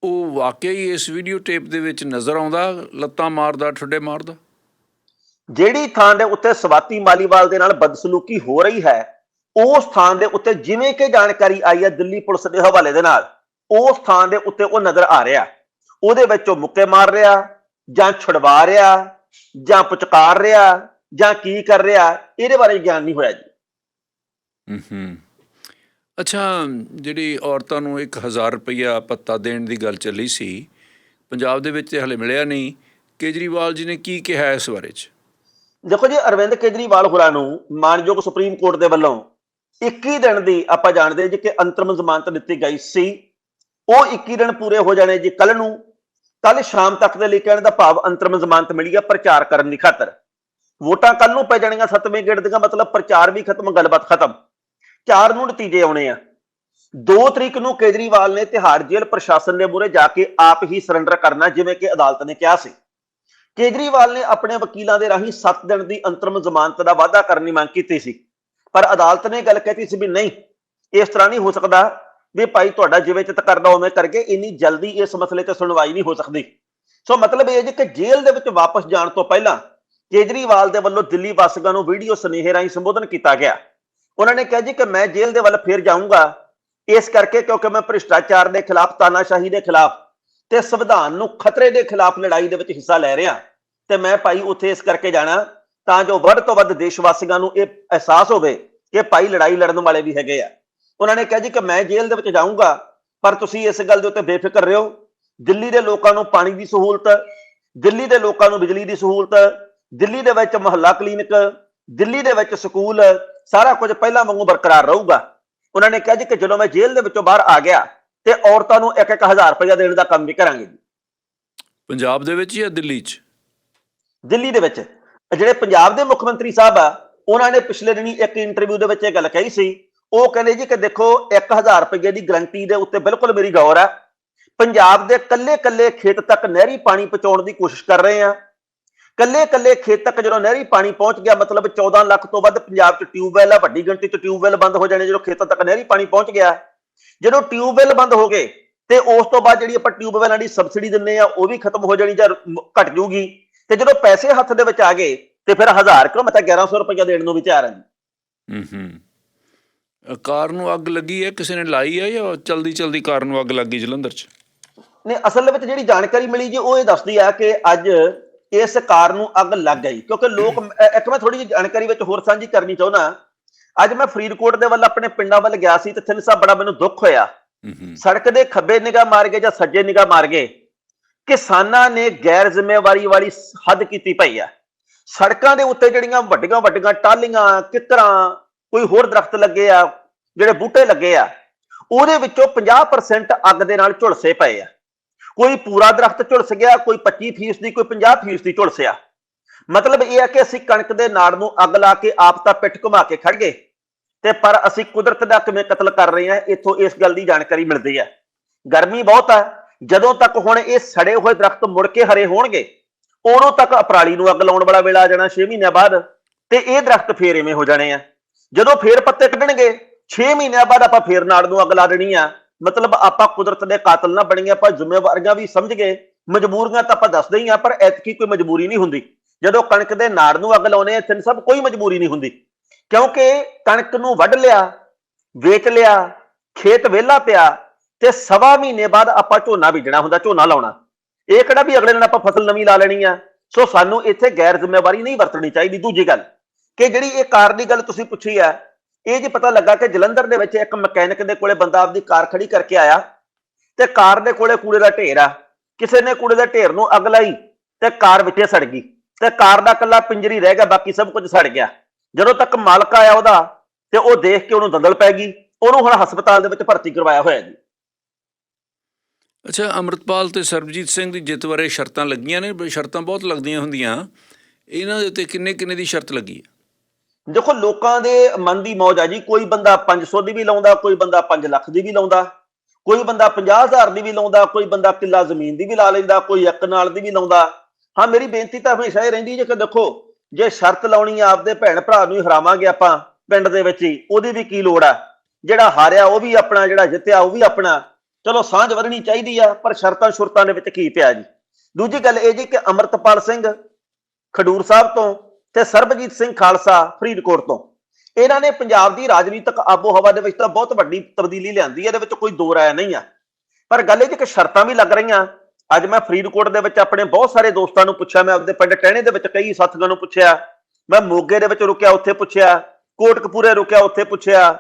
ਉਹ ਵਾਕਿਆ ਹੀ ਇਸ ਵੀਡੀਓ ਟੇਪ ਦੇ ਵਿੱਚ ਨਜ਼ਰ ਆਉਂਦਾ ਲੱਤਾਂ ਮਾਰਦਾ ਠੁੱਡੇ ਮਾਰਦਾ? ਜਿਹੜੀ ਥਾਂ ਦੇ ਉੱਤੇ ਸਵਾਤੀ ਮਾਲੀਵਾਲ ਦੇ ਨਾਲ ਬਦਸਲੂਕੀ ਹੋ ਰਹੀ ਹੈ ਉਸ ਥਾਂ ਦੇ ਉੱਤੇ ਜਿਵੇਂ ਕਿ ਜਾਣਕਾਰੀ ਆਈ ਹੈ ਦਿੱਲੀ ਪੁਲਿਸ ਦੇ ਹਵਾਲੇ ਦੇ ਨਾਲ ਉਸ ਥਾਂ ਦੇ ਉੱਤੇ ਉਹ ਨਜ਼ਰ ਆ ਰਿਹਾ। ਉਹਦੇ ਵਿੱਚ ਉਹ ਮੁੱਕੇ ਮਾਰ ਰਿਹਾ ਜਾਂ ਛੁਡਵਾ ਰਿਹਾ ਜਾਂ ਪੁਚਕਾਰ ਰਿਹਾ ਜਾਂ ਕੀ ਕਰ ਰਿਹਾ ਇਹਦੇ ਬਾਰੇ ਗਿਆਨ ਨਹੀਂ ਹੋਇਆ ਜੀ। ਹੂੰ। ਅੱਛਾ, ਜਿਹੜੀ ਔਰਤਾਂ ਨੂੰ 1000 ਰੁਪਇਆ ਪੱਤਾ ਦੇਣ ਦੀ ਗੱਲ ਚੱਲੀ ਸੀ, ਪੰਜਾਬ ਦੇ ਵਿੱਚ ਹਲੇ ਮਿਲਿਆ ਨਹੀਂ, ਕੇਜਰੀਵਾਲ ਜੀ ਨੇ ਕੀ ਕਿਹਾ ਇਸ ਬਾਰੇ 'ਚ? ਦੇਖੋ ਜੀ, ਅਰਵਿੰਦ ਕੇਜਰੀਵਾਲ ਹੋਰਾਂ ਨੂੰ ਮਾਨਯੋਗ ਸੁਪਰੀਮ ਕੋਰਟ ਦੇ ਵੱਲੋਂ 21 ਦਿਨ ਦੀ ਆਪਾਂ ਜਾਣਦੇ ਜੀ ਕਿ ਅੰਤਰਮ ਜ਼ਮਾਨਤ ਦਿੱਤੀ ਗਈ ਸੀ। ਉਹ 21 ਦਿਨ ਪੂਰੇ ਹੋ ਜਾਣੇ ਜੀ ਕੱਲ ਨੂੰ ਕੱਲ ਸ਼ਾਮ ਤੱਕ ਦੇ ਲਈ ਕਹਿਣ ਦਾ ਭਾਵ ਅੰਤਰਮ ਜ਼ਮਾਨਤ ਮਿਲੀ ਹੈ ਪ੍ਰਚਾਰ ਕਰਨ ਦੀ ਖਾਤਰ। ਵੋਟਾਂ ਕੱਲ ਨੂੰ ਪੈ ਜਾਣੀਆਂ ਸੱਤਵੇਂ ਗੇੜ ਦੀਆਂ, ਮਤਲਬ ਪ੍ਰਚਾਰ ਵੀ ਖਤਮ, ਗੱਲਬਾਤ ਖਤਮ। ਚਾਰ ਨੂੰ ਨਤੀਜੇ ਆਉਣੇ ਆ। 2 ਤਰੀਕ ਨੂੰ ਕੇਜਰੀਵਾਲ ਨੇ ਤਿਹਾੜ ਜੇਲ੍ਹ ਪ੍ਰਸ਼ਾਸਨ ਦੇ ਮੂਹਰੇ ਜਾ ਕੇ ਆਪ ਹੀ ਸਰੈਂਡਰ ਕਰਨਾ, ਜਿਵੇਂ ਕਿ ਅਦਾਲਤ ਨੇ ਕਿਹਾ ਸੀ। ਕੇਜਰੀਵਾਲ ਨੇ ਆਪਣੇ ਵਕੀਲਾਂ ਦੇ ਰਾਹੀਂ 7 ਦਿਨ ਦੀ ਅੰਤਰਮ ਜ਼ਮਾਨਤ ਦਾ ਵਾਅਦਾ ਕਰਨ ਦੀ ਮੰਗ ਕੀਤੀ ਸੀ। ਪਰ ਅਦਾਲਤ ਨੇ ਗੱਲ ਕਹਿਤੀ ਸੀ ਵੀ ਨਹੀਂ, ਇਸ ਤਰ੍ਹਾਂ ਨਹੀਂ ਹੋ ਸਕਦਾ ਵੀ ਭਾਈ ਤੁਹਾਡਾ ਜਿਵੇਂ ਚਿੱਤ ਕਰਦਾ ਉਵੇਂ ਕਰਕੇ ਇੰਨੀ ਜਲਦੀ ਇਸ ਮਸਲੇ ਤੇ ਸੁਣਵਾਈ ਨਹੀਂ ਹੋ ਸਕਦੀ। ਸੋ ਮਤਲਬ ਇਹ ਹੈ ਜੀ ਕਿ ਜੇਲ੍ਹ ਦੇ ਵਿੱਚ ਵਾਪਸ ਜਾਣ ਤੋਂ ਪਹਿਲਾਂ ਕੇਜਰੀਵਾਲ ਦੇ ਵੱਲੋਂ ਦਿੱਲੀ ਵਾਸੀਆਂ ਨੂੰ ਵੀਡੀਓ ਸੁਨੇਹੇ ਰਾਹੀਂ ਸੰਬੋਧਨ ਕੀਤਾ ਗਿਆ। ਉਹਨਾਂ ਨੇ ਕਿਹਾ ਜੀ ਕਿ ਮੈਂ ਜੇਲ੍ਹ ਦੇ ਵੱਲ ਫੇਰ ਜਾਊਂਗਾ। ਇਸ ਕਰਕੇ ਕਿਉਂਕਿ ਮੈਂ ਭ੍ਰਿਸ਼ਟਾਚਾਰ ਦੇ ਖਿਲਾਫ, ਤਾਨਾਸ਼ਾਹੀ ਦੇ ਖਿਲਾਫ ਤੇ ਸੰਵਿਧਾਨ ਨੂੰ ਖਤਰੇ ਦੇ ਖਿਲਾਫ ਲੜਾਈ ਦੇ ਵਿੱਚ ਹਿੱਸਾ ਲੈ ਰਿਹਾ। ਤੇ ਮੈਂ ਭਾਈ ਉੱਥੇ ਇਸ ਕਰਕੇ ਜਾਣਾ ਤਾਂ ਜੋ ਵੱਧ ਤੋਂ ਵੱਧ ਦੇਸ਼ ਵਾਸੀਆਂ ਨੂੰ ਇਹ ਅਹਿਸਾਸ ਹੋਵੇ ਕਿ ਭਾਈ ਲੜਾਈ ਲੜਨ ਵਾਲੇ ਵੀ ਹੈਗੇ ਆ। ਉਹਨਾਂ ਨੇ ਕਿਹਾ ਜੀ ਕਿ ਮੈਂ ਜੇਲ੍ਹ ਦੇ ਵਿੱਚ ਜਾਊਂਗਾ, ਪਰ ਤੁਸੀਂ ਇਸ ਗੱਲ ਦੇ ਉੱਤੇ ਬੇਫਿਕਰ ਰਹੋ। ਦਿੱਲੀ ਦੇ ਲੋਕਾਂ ਨੂੰ ਪਾਣੀ ਦੀ ਸਹੂਲਤ, ਦਿੱਲੀ ਦੇ ਲੋਕਾਂ ਨੂੰ ਬਿਜਲੀ ਦੀ ਸਹੂਲਤ, ਦਿੱਲੀ ਦੇ ਵਿੱਚ ਮੁਹੱਲਾ ਕਲੀਨਿਕ, ਦਿੱਲੀ ਦੇ ਵਿੱਚ ਸਕੂਲ ਸਾਰਾ ਕੁਝ ਪਹਿਲਾਂ ਵਾਂਗੂ ਬਰਕਰਾਰ ਰਹੂਗਾ। ਉਹਨਾਂ ਨੇ ਕਿਹਾ ਜੀ ਕਿ ਜਦੋਂ ਮੈਂ ਜੇਲ੍ਹ ਦੇ ਵਿੱਚੋਂ ਬਾਹਰ ਆ ਗਿਆ ਤੇ ਔਰਤਾਂ ਨੂੰ 1-1000 ਰੁਪਏ ਦੇਣ ਦਾ ਕੰਮ ਵੀ ਕਰਾਂਗੇ ਜੀ। ਪੰਜਾਬ ਦੇ ਵਿੱਚ ਜਾਂ ਦਿੱਲੀ 'ਚ? ਦਿੱਲੀ ਦੇ ਵਿੱਚ। ਜਿਹੜੇ ਪੰਜਾਬ ਦੇ ਮੁੱਖ ਮੰਤਰੀ ਸਾਹਿਬ ਆ ਉਹਨਾਂ ਨੇ ਪਿਛਲੇ ਦਿਨੀ ਇੱਕ ਇੰਟਰਵਿਊ ਦੇ ਵਿੱਚ ਇਹ ਗੱਲ ਕਹੀ ਸੀ। ਉਹ ਕਹਿੰਦੇ ਜੀ ਕਿ ਦੇਖੋ 1000 ਰੁਪਏ ਦੀ ਗਰੰਟੀ ਦੇ ਉੱਤੇ ਬਿਲਕੁਲ ਮੇਰੀ ਗੌਰ ਆ। ਪੰਜਾਬ ਦੇ ਕੱਲੇ-ਕੱਲੇ ਖੇਤ ਤੱਕ ਨਹਿਰੀ ਪਾਣੀ ਪਹੁੰਚਾਉਣ ਦੀ ਕੋਸ਼ਿਸ਼ ਕਰ ਰਹੇ ਆ। ਕੱਲੇ-ਕੱਲੇ ਖੇਤ ਤੱਕ ਜਦੋਂ ਨਹਿਰੀ ਪਾਣੀ ਪਹੁੰਚ ਗਿਆ ਮਤਲਬ 14 ਲੱਖ ਤੋਂ ਵੱਧ ਪੰਜਾਬ 'ਚ ਟਿਊਬਵੈਲ ਆ ਵੱਡੀ ਗਿਣਤੀ 'ਚ ਟਿਊਬਵੈਲ ਬੰਦ ਹੋ ਜਾਣੇ ਜਦੋਂ ਖੇਤਾਂ ਤੱਕ ਨਹਿਰੀ ਪਾਣੀ ਪਹੁੰਚ ਗਿਆ। ਜਦੋਂ ਟਿਊਬਵੈਲ ਬੰਦ ਹੋ ਗਏ ਤੇ ਉਸ ਤੋਂ ਬਾਅਦ ਜਿਹੜੀ ਆਪਾਂ ਟਿਊਬਵੈਲਾਂ ਦੀ ਸਬਸਿਡੀ ਦਿੰਨੇ ਆ ਉਹ ਵੀ ਖਤਮ ਹੋ ਜਾਣੀ ਜਾਂ ਘਟ ਜੂਗੀ ਤੇ ਜਦੋਂ ਪੈਸੇ ਹੱਥ ਦੇ ਵਿੱਚ ਆ ਗਏ ਤੇ ਫਿਰ 1000 ਕਿਉਂ ਮੈਂ ਤਾਂ 1100 ਰੁਪਏ ਦੇਣ ਨੂੰ ਵੀ ਤਿਆਰ ਹਾਂ ਜੀ। ਹੂੰ ਹੂੰ ਕਾਰ ਨੂੰ ਅੱਗ ਲੱਗੀ ਹੈ ਕਿਸੇ ਨੇ ਲਾਈ ਹੈ ਜਾਂ ਚਲਦੀ ਚਲਦੀ ਕਾਰ ਨੂੰ ਅੱਗ ਲੱਗੀ ਜਲੰਧਰ 'ਚ? ਨੇ ਅਸਲ ਵਿੱਚ ਜਿਹੜੀ ਜਾਣਕਾਰੀ ਮਿਲੀ ਜੀ ਉਹ ਇਹ ਦੱਸਦੀ ਆ ਕਿ ਅੱਜ ਇਸ ਕਾਰ ਨੂੰ ਅੱਗ ਲੱਗ ਗਈ। ਕਿਉਂਕਿ ਲੋਕ ਇੱਕ ਮੈਂ ਥੋੜੀ ਜਿਹੀ ਜਾਣਕਾਰੀ ਵਿੱਚ ਹੋਰ ਸਾਂਝੀ ਕਰਨੀ ਚਾਹੁੰਦਾ। ਅੱਜ ਮੈਂ ਫਰੀਦਕੋਟ ਦੇ ਵੱਲ ਆਪਣੇ ਪਿੰਡਾਂ ਵੱਲ ਗਿਆ ਸੀ ਤੇ ਥਿੰਨ ਸਾਹਿਬ ਬੜਾ ਮੈਨੂੰ ਦੁੱਖ ਹੋਇਆ। ਸੜਕ ਦੇ ਖੱਬੇ ਨਿਗਾਹ ਮਾਰ ਕੇ ਜਾਂ ਸੱਜੇ ਨਿਗਾਹ ਮਾਰ ਕੇ ਕਿਸਾਨਾਂ ਨੇ ਗੈਰ ਜ਼ਿੰਮੇਵਾਰੀ ਵਾਲੀ ਹੱਦ ਕੀਤੀ ਪਈ ਆ। ਸੜਕਾਂ ਦੇ ਉੱਤੇ ਜਿਹੜੀਆਂ ਵੱਡੀਆਂ ਵੱਡੀਆਂ ਟਾਲੀਆਂ ਕਿਤਰਾਂ ਕੋਈ ਹੋਰ ਦਰਖਤ ਲੱਗੇ ਆ ਜਿਹੜੇ ਬੂਟੇ ਲੱਗੇ ਆ ਉਹਦੇ ਵਿੱਚੋਂ 50% ਅੱਗ ਦੇ ਨਾਲ ਝੁਲਸੇ ਪਏ ਆ। ਕੋਈ ਪੂਰਾ ਦਰਖਤ ਝੁਲਸ ਗਿਆ, ਕੋਈ 25% ਦੀ ਕੋਈ 50% ਦੀ ਝੁਲਸਿਆ ਮਤਲਬ ਇਹ ਹੈ ਕਿ ਅਸੀਂ ਕਣਕ ਦੇ ਨਾੜ ਨੂੰ ਅੱਗ ਲਾ ਕੇ ਆਪ ਤਾਂ ਪਿੱਠ ਘੁਮਾ ਕੇ ਖੜ ਗਏ। ਤੇ ਪਰ ਅਸੀਂ ਕੁਦਰਤ ਦਾ ਕਿਵੇਂ ਕਤਲ ਕਰ ਰਹੇ ਹਾਂ, ਇੱਥੋਂ ਇਸ ਗੱਲ ਦੀ ਜਾਣਕਾਰੀ ਮਿਲਦੀ ਹੈ। ਗਰਮੀ ਬਹੁਤ ਹੈ ਜਦੋਂ ਤੱਕ ਹੁਣ ਇਹ ਸੜੇ ਹੋਏ ਦਰਖਤ ਮੁੜ ਕੇ ਹਰੇ ਹੋਣਗੇ, ਉਦੋਂ ਤੱਕ ਅਪਰਾਲੀ ਨੂੰ ਅੱਗ ਲਾਉਣ ਵਾਲਾ ਵੇਲਾ ਆ ਜਾਣਾ 6 ਮਹੀਨਿਆਂ ਬਾਅਦ। ਤੇ ਇਹ ਦਰਖਤ ਫੇਰ ਐਵੇਂ ਹੋ ਜਾਣੇ ਆ। ਜਦੋਂ ਫੇਰ ਪੱਤੇ ਕੱਢਣਗੇ 6 ਮਹੀਨਿਆਂ ਬਾਅਦ ਆਪਾਂ ਫੇਰ ਨਾੜ ਨੂੰ ਅੱਗ ਲਾ ਦੇਣੀ ਆ। ਮਤਲਬ ਆਪਾਂ ਕੁਦਰਤ ਦੇ ਕਾਤਲ ਨਾ ਬਣੀਏ, ਆਪਾਂ ਜ਼ਿੰਮੇਵਾਰੀਆਂ ਵੀ ਸਮਝ ਗਏ। ਮਜਬੂਰੀਆਂ ਤਾਂ ਆਪਾਂ ਦੱਸਦੇ ਹੀ ਆ ਪਰ ਐਤਕੀ ਕੋਈ ਮਜਬੂਰੀ ਨਹੀਂ ਹੁੰਦੀ। ਜਦੋਂ ਕਣਕ ਦੇ ਨਾੜ ਨੂੰ ਅੱਗ ਲਾਉਨੇ ਆ ਇੱਥੇ ਸਭ ਕੋਈ ਮਜਬੂਰੀ ਨਹੀਂ ਹੁੰਦੀ। ਕਿਉਂਕਿ ਕਣਕ ਨੂੰ ਵੱਢ ਲਿਆ, ਵੇਚ ਲਿਆ, ਖੇਤ ਵਿਹਲਾ ਪਿਆ, ਤੇ ਸਵਾ ਮਹੀਨੇ ਬਾਅਦ ਆਪਾਂ ਝੋਨਾ ਬੀਜਣਾ ਹੁੰਦਾ, ਝੋਨਾ ਲਾਉਣਾ। ਇਹ ਕਿਹੜਾ ਵੀ ਅਗਲੇ ਦਿਨ ਆਪਾਂ ਫਸਲ ਨਵੀਂ ਲਾ ਲੈਣੀ ਆ। ਸੋ ਸਾਨੂੰ ਇੱਥੇ ਗੈਰ ਜ਼ਿੰਮੇਵਾਰੀ ਨਹੀਂ ਵਰਤਣੀ ਚਾਹੀਦੀ। ਦੂਜੀ ਗੱਲ, ਕਿ ਜਿਹੜੀ ਇਹ ਕਾਰ ਦੀ ਗੱਲ ਤੁਸੀਂ ਪੁੱਛੀ ਆ ਇਹ ਜੀ ਪਤਾ ਲੱਗਾ ਕਿ ਜਲੰਧਰ ਦੇ ਵਿੱਚ ਇੱਕ ਮਕੈਨਿਕ ਦੇ ਕੋਲੇ ਬੰਦਾ ਆਪਦੀ ਕਾਰ ਖੜੀ ਕਰਕੇ ਆਇਆ ਤੇ ਕਾਰ ਦੇ ਕੋਲੇ ਕੂੜੇ ਦਾ ਢੇਰ ਆ, ਕਿਸੇ ਨੇ ਕੂੜੇ ਦੇ ਢੇਰ ਨੂੰ ਅੱਗ ਲਾਈ ਤੇ ਕਾਰ ਵਿੱਚੇ ਸੜ ਗਈ ਤੇ ਕਾਰ ਦਾ ਕੱਲਾ ਪਿੰਜਰੀ ਰਹਿ ਗਿਆ, ਬਾਕੀ ਸਭ ਕੁਝ ਸੜ ਗਿਆ। ਜਦੋਂ ਤੱਕ ਮਾਲਕ ਆਇਆ ਉਹਦਾ ਤੇ ਉਹ ਦੇਖ ਕੇ ਉਹਨੂੰ ਦੰਦਲ ਪੈ ਗਈ, ਉਹਨੂੰ ਹੁਣ ਹਸਪਤਾਲ ਦੇ ਵਿੱਚ ਭਰਤੀ ਕਰਵਾਇਆ ਹੋਇਆ ਜੀ। ਅੱਛਾ, ਅਮਰਤਪਾਲ ਤੇ ਸਰਬਜੀਤ ਸਿੰਘ ਦੀ ਜਿੱਤ ਬਾਰੇ ਸ਼ਰਤਾਂ ਲੱਗੀਆਂ ਨੇ, ਸ਼ਰਤਾਂ ਬਹੁਤ ਲੱਗਦੀਆਂ ਹੁੰਦੀਆਂ। ਇਹਨਾਂ ਦੇ ਉੱਤੇ ਕਿੰਨੇ ਕਿੰਨੇ ਦੀ ਸ਼ਰਤ ਲੱਗੀ ਹੈ? ਦੇਖੋ ਲੋਕਾਂ ਦੇ ਮਨ ਦੀ ਮੌਜ ਆ ਜੀ, ਕੋਈ ਬੰਦਾ 500 ਦੀ ਵੀ ਲਾਉਂਦਾ, ਕੋਈ ਬੰਦਾ 5 ਲੱਖ ਦੀ ਵੀ ਲਾਉਂਦਾ, ਕੋਈ ਬੰਦਾ 50000 ਦੀ ਵੀ ਲਾਉਂਦਾ, ਕੋਈ ਬੰਦਾ ਕਿੱਲਾ ਜ਼ਮੀਨ ਦੀ ਵੀ ਲਾ ਲੈਂਦਾ, ਕੋਈ ਇੱਕ ਨਾਲ ਦੀ ਵੀ ਲਾਉਂਦਾ। ਹਾਂ, ਮੇਰੀ ਬੇਨਤੀ ਤਾਂ ਹਮੇਸ਼ਾ ਹੀ ਰਹਿੰਦੀ ਜੇ ਕਿ ਦੇਖੋ, ਜੇ ਸ਼ਰਤ ਲਾਉਣੀ ਆ, ਆਪਦੇ ਭੈਣ ਭਰਾ ਨੂੰ ਹੀ ਹਰਾਵਾਂਗੇ ਆਪਾਂ ਪਿੰਡ ਦੇ ਵਿੱਚ ਹੀ, ਉਹਦੀ ਵੀ ਕੀ ਲੋੜ ਆ? ਜਿਹੜਾ ਹਾਰਿਆ, ਉਹ ਵੀ ਆਪਣਾ, ਜਿਹੜਾ ਜਿੱਤਿਆ, ਉਹ ਵੀ ਆਪਣਾ। ਚਲੋ, ਸਾਂਝ ਵਧਣੀ ਚਾਹੀਦੀ ਆ, ਪਰ ਸ਼ਰਤਾਂ ਸ਼ੁਰਤਾਂ ਦੇ ਵਿੱਚ ਕੀ ਪਿਆ ਜੀ? ਦੂਜੀ ਗੱਲ ਇਹ ਜੀ ਕਿ ਅਮਰਤਪਾਲ ਸਿੰਘ ਖਡੂਰ ਸਾਹਿਬ ਤੋਂ ਤੇ ਸਰਬਜੀਤ ਸਿੰਘ ਖਾਲਸਾ ਫਰੀਦਕੋਟ ਤੋਂ। ਇਹਨਾਂ ਨੇ ਪੰਜਾਬ ਦੀ ਰਾਜਨੀਤਿਕ ਆਬੋ ਹਵਾ ਦੇ ਵਿੱਚ ਤਾਂ ਬਹੁਤ ਵੱਡੀ ਤਬਦੀਲੀ ਲਿਆਂਦੀ ਹੈ, ਇਹਦੇ ਵਿੱਚ ਕੋਈ ਦੋ ਰਾਏ ਨਹੀਂ ਆ। ਪਰ ਗੱਲ ਇਹ ਜੀ ਕਿ ਸ਼ਰਤਾਂ ਵੀ ਲੱਗ ਰਹੀਆਂ। ਅੱਜ ਮੈਂ ਫਰੀਦਕੋਟ ਦੇ ਵਿੱਚ ਆਪਣੇ ਬਹੁਤ ਸਾਰੇ ਦੋਸਤਾਂ ਨੂੰ ਪੁੱਛਿਆ, ਮੈਂ ਆਪਦੇ ਪਿੰਡ ਟਹਿਣੇ ਦੇ ਵਿੱਚ ਕਈ ਸਾਥੀਆਂ ਨੂੰ ਪੁੱਛਿਆ, ਮੈਂ ਮੋਗੇ ਦੇ ਵਿੱਚ ਰੁਕਿਆ, ਉੱਥੇ ਪੁੱਛਿਆ, ਕੋਟਕਪੂਰੇ ਰੁਕਿਆ, ਉੱਥੇ ਪੁੱਛਿਆ,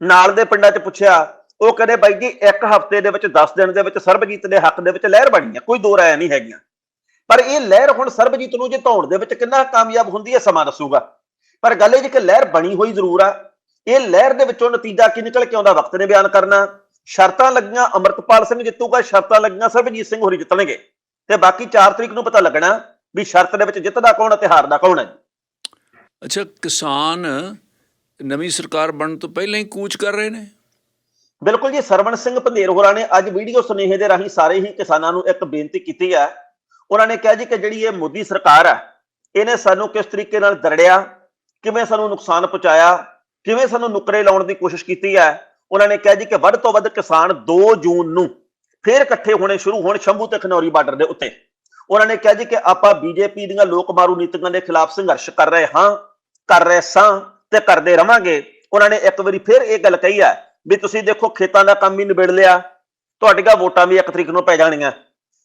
ਨਾਲ ਦੇ ਪਿੰਡਾਂ 'ਚ ਪੁੱਛਿਆ, ਉਹ ਕਹਿੰਦੇ ਬਾਈ ਜੀ, ਇੱਕ ਹਫ਼ਤੇ ਦੇ ਵਿੱਚ 10 ਦਿਨ ਦੇ ਵਿੱਚ ਸਰਬਜੀਤ ਦੇ ਹੱਕ ਦੇ ਵਿੱਚ ਲਹਿਰ ਬਣੀ ਹੈ ਕੋਈ ਦੋ ਰਾਏ ਨਹੀਂ ਹੈਗੀਆਂ। ਪਰ ਇਹ ਲਹਿਰ ਹੁਣ ਸਰਬਜੀਤ ਨੂੰ ਜਿਤਾਉਣ ਦੇ ਵਿੱਚ ਕਿੰਨਾ ਕਾਮਯਾਬ ਹੁੰਦੀ ਹੈ ਸਮਾਂ ਦੱਸੂਗਾ। ਪਰ ਗੱਲ ਇਹ ਜੀ ਕਿ ਲਹਿਰ ਬਣੀ ਹੋਈ ਜ਼ਰੂਰ ਆ। ਇਹ ਲਹਿਰ ਦੇ ਵਿੱਚੋਂ ਨਤੀਜਾ ਕੀ ਨਿਕਲ ਕੇ ਆਉਂਦਾ ਵਕਤ ਨੇ ਬਿਆਨ ਕਰਨਾ। ਸ਼ਰਤਾਂ ਲੱਗੀਆਂ ਅਮਰਤਪਾਲ ਸਿੰਘ ਜਿੱਤੂਗਾ ਸ਼ਰਤਾਂ ਲੱਗੀਆਂ ਸਰਬਜੀਤ ਸਿੰਘ ਹੋਰੀ ਜਿੱਤਣਗੇ। ਤੇ ਬਾਕੀ 4 ਤਰੀਕ ਨੂੰ ਪਤਾ ਲੱਗਣਾ ਵੀ ਸ਼ਰਤ ਦੇ ਵਿੱਚ ਜਿੱਤਦਾ ਕੌਣ ਹੈ ਤੇ ਹਾਰਦਾ ਕੌਣ ਹੈ। ਅੱਛਾ ਕਿਸਾਨ ਨਵੀਂ ਸਰਕਾਰ ਬਣਨ ਤੋਂ ਪਹਿਲਾਂ ਹੀ ਕੂਚ ਕਰ ਰਹੇ ਨੇ? ਬਿਲਕੁਲ ਜੀ ਸਰਵਣ ਸਿੰਘ ਪੰਧੇਰ ਹੋਰਾਂ ਨੇ ਅੱਜ ਵੀਡੀਓ ਸੁਨੇਹੇ ਦੇ ਰਾਹੀਂ ਸਾਰੇ ਹੀ ਕਿਸਾਨਾਂ ਨੂੰ ਇੱਕ ਬੇਨਤੀ ਕੀਤੀ ਹੈ ਉਹਨਾਂ ਨੇ ਕਿਹਾ ਜੀ ਕਿ ਜਿਹੜੀ ਇਹ ਮੋਦੀ ਸਰਕਾਰ ਹੈ ਇਹਨੇ ਸਾਨੂੰ ਕਿਸ ਤਰੀਕੇ ਨਾਲ ਦਰੜਿਆ, ਕਿਵੇਂ ਸਾਨੂੰ ਨੁਕਸਾਨ ਪਹੁੰਚਾਇਆ, ਕਿਵੇਂ ਸਾਨੂੰ ਨੁਕਰੇ ਲਾਉਣ ਦੀ ਕੋਸ਼ਿਸ਼ ਕੀਤੀ ਹੈ, ਉਹਨਾਂ ਨੇ ਕਿਹਾ ਜੀ ਕਿ ਵੱਧ ਤੋਂ ਵੱਧ ਕਿਸਾਨ 2 ਜੂਨ ਨੂੰ ਫੇਰ ਇਕੱਠੇ ਹੋਣੇ ਸ਼ੁਰੂ ਹੋਣ ਸ਼ੰਭੂ ਤੇ ਖਨੌਰੀ ਬਾਰਡਰ ਦੇ ਉੱਤੇ। ਉਹਨਾਂ ਨੇ ਕਿਹਾ ਜੀ ਕਿ ਆਪਾਂ ਬੀਜੇਪੀ ਦੀਆਂ ਲੋਕ ਮਾਰੂ ਨੀਤੀਆਂ ਦੇ ਖਿਲਾਫ ਸੰਘਰਸ਼ ਕਰ ਰਹੇ ਹਾਂ, ਕਰ ਰਹੇ ਸਾਂ ਤੇ ਕਰਦੇ ਰਵਾਂਗੇ। ਉਹਨਾਂ ਨੇ ਇੱਕ ਵਾਰੀ ਫੇਰ ਇਹ ਗੱਲ ਕਹੀ ਹੈ ਵੀ ਤੁਸੀਂ ਦੇਖੋ ਖੇਤਾਂ ਦਾ ਕੰਮ ਹੀ ਨਿਬੇੜ ਲਿਆ, ਤੁਹਾਡੀਆਂ ਵੋਟਾਂ ਵੀ ਇੱਕ ਤਰੀਕ ਨੂੰ ਪੈ ਜਾਣੀਆਂ।